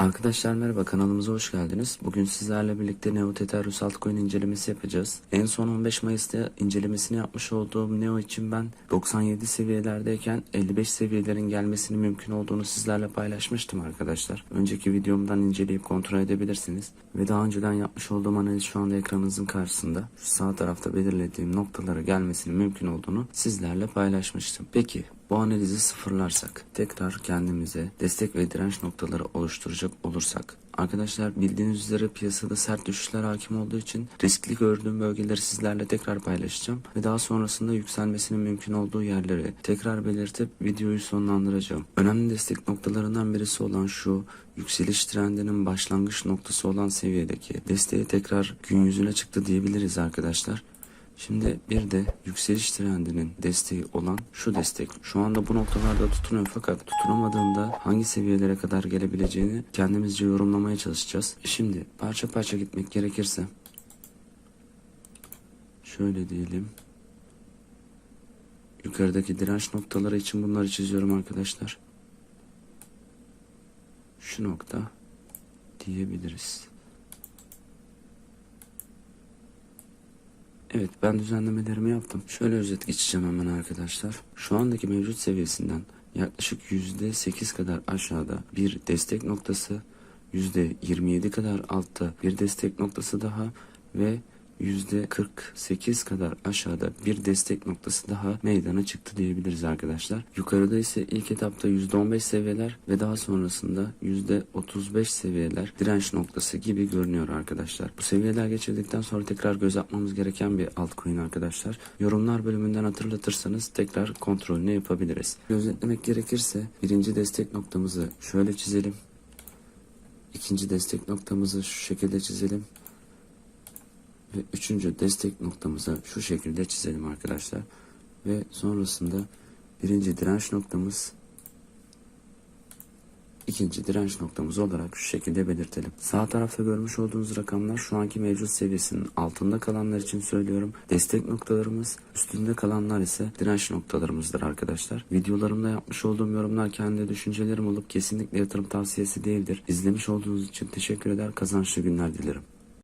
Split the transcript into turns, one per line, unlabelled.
Arkadaşlar merhaba kanalımıza hoş geldiniz. Bugün sizlerle birlikte Neo Tetarus altcoin incelemesi yapacağız. En son 15 Mayıs'ta incelemesini yapmış olduğum Neo için ben 97 seviyelerdeyken 55 seviyelerin gelmesini mümkün olduğunu sizlerle paylaşmıştım arkadaşlar. Önceki videomdan inceleyip kontrol edebilirsiniz. Ve daha önceden yapmış olduğum analiz şu anda ekranınızın karşısında. Şu sağ tarafta belirlediğim noktalara gelmesinin mümkün olduğunu sizlerle paylaşmıştım. Peki bu analizi sıfırlarsak, tekrar kendimize destek ve direnç noktaları oluşturacak olursak, arkadaşlar bildiğiniz üzere piyasada sert düşüşler hakim olduğu için riskli gördüğüm bölgeleri sizlerle tekrar paylaşacağım ve daha sonrasında yükselmesinin mümkün olduğu yerleri tekrar belirtip videoyu sonlandıracağım. Önemli destek noktalarından birisi olan şu yükseliş trendinin başlangıç noktası olan seviyedeki desteği tekrar gün yüzüne çıktı diyebiliriz arkadaşlar. Şimdi bir de yükseliş trendinin desteği olan şu destek. Şu anda bu noktalarda tutunuyor fakat tutunamadığında hangi seviyelere kadar gelebileceğini kendimizce yorumlamaya çalışacağız. Şimdi parça parça gitmek gerekirse şöyle diyelim. Yukarıdaki direnç noktaları için bunları çiziyorum arkadaşlar. Şu nokta diyebiliriz. Evet ben düzenlemelerimi yaptım. Şöyle özet geçeceğim hemen arkadaşlar. Şu andaki mevcut seviyesinden yaklaşık %8 kadar aşağıda bir destek noktası, %27 kadar altta bir destek noktası daha ve %48 kadar aşağıda bir destek noktası daha meydana çıktı diyebiliriz arkadaşlar. Yukarıda ise ilk etapta %15 seviyeler ve daha sonrasında %35 seviyeler direnç noktası gibi görünüyor arkadaşlar. Bu seviyeler geçirdikten sonra tekrar göz atmamız gereken bir altcoin arkadaşlar. Yorumlar bölümünden hatırlatırsanız tekrar kontrolünü yapabiliriz. Gözetlemek gerekirse birinci destek noktamızı şöyle çizelim. İkinci destek noktamızı şu şekilde çizelim. Ve üçüncü destek noktamıza şu şekilde çizelim arkadaşlar. Ve sonrasında birinci direnç noktamız ikinci direnç noktamız olarak şu şekilde belirtelim. Sağ tarafta görmüş olduğunuz rakamlar şu anki mevcut seviyesinin altında kalanlar için söylüyorum. Destek noktalarımız üstünde kalanlar ise direnç noktalarımızdır arkadaşlar. Videolarımda yapmış olduğum yorumlar kendi düşüncelerim olup kesinlikle yatırım tavsiyesi değildir. İzlemiş olduğunuz için teşekkür eder kazançlı günler dilerim.